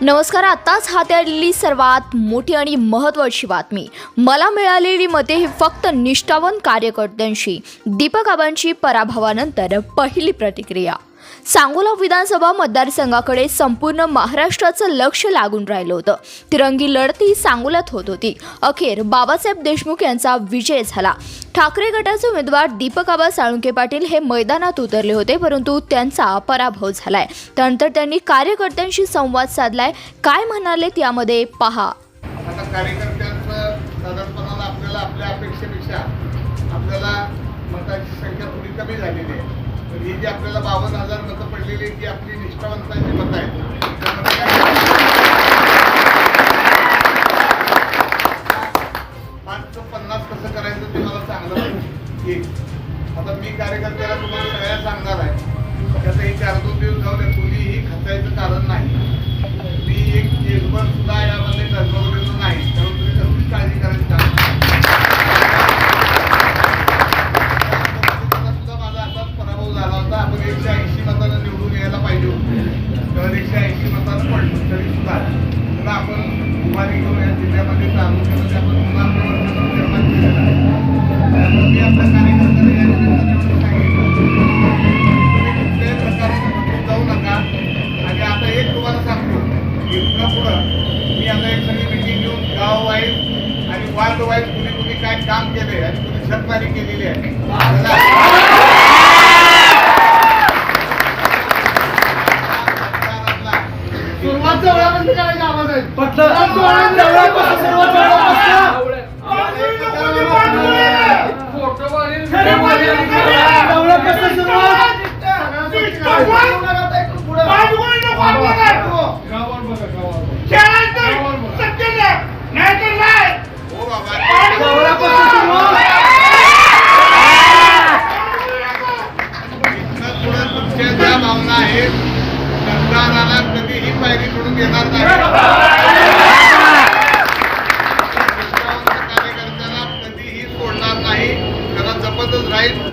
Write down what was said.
नमस्कार आत्ताच हाताळलेली सर्वात मोठी आणि महत्त्वाची बातमी. मला मिळालेली मते ही फक्त निष्ठावंत कार्यकर्त्यांशी दीपक आबांची पराभवानंतर पहिली प्रतिक्रिया. सांगोला विधानसभा मतदारसंघाकडे संपूर्ण महाराष्ट्राचं लक्ष लागून राहिलं होतं. तिरंगी लढती सांगोलात सांगोल्यात होत होती. अखेर बाबासाहेब देशमुख यांचा विजय झाला. ठाकरे गटाचे उमेदवार दीपक आबा साळुंके पाटील हे मैदानात उतरले होते परंतु त्यांचा पराभव झालाय. त्यानंतर त्यांनी कार्यकर्त्यांशी संवाद साधलाय. काय म्हणालेत यामध्ये पहा. आपल्याला आपल्या अपेक्षेपेक्षा आपल्याला मताची संख्या थोडी कमी झालेली आहे. तर ही जी आपल्याला बावन्न हजार मतं पडलेली आहे ती आपली निष्ठावंतांची मतं आहेत. पाच ते पन्नास कसं करायचं ते मला चांगलं माहिती एक आता मी कार्यकर्त्याला तुम्हाला सगळ्या सांगणार आहे. त्याचं हे चार दोन दिवस जाऊ द्या कोणीही खचायचं कारण नाही. एकशे ऐंशी पडलो तरी सुद्धा. पुन्हा आपण उभारी घेऊन या जिल्ह्यामध्ये तालुक्यामध्ये आपण पुन्हा निर्माण आहे. आपल्या कार्यकर्त्यांना या सांगितलं तुम्ही कुठल्याही प्रकारे जाऊ नका. आणि आता एक तुम्हाला सांगतो. इथनं पुढं मी आता एक सगळी मिटिंग घेऊन गाव वाईज आणि वार्ड वाईज कुणी कुणी काय काम केले आणि कुणी छतमारी भावना आहेत सरकाराला कधीही पायरी सोडून येणार नाही.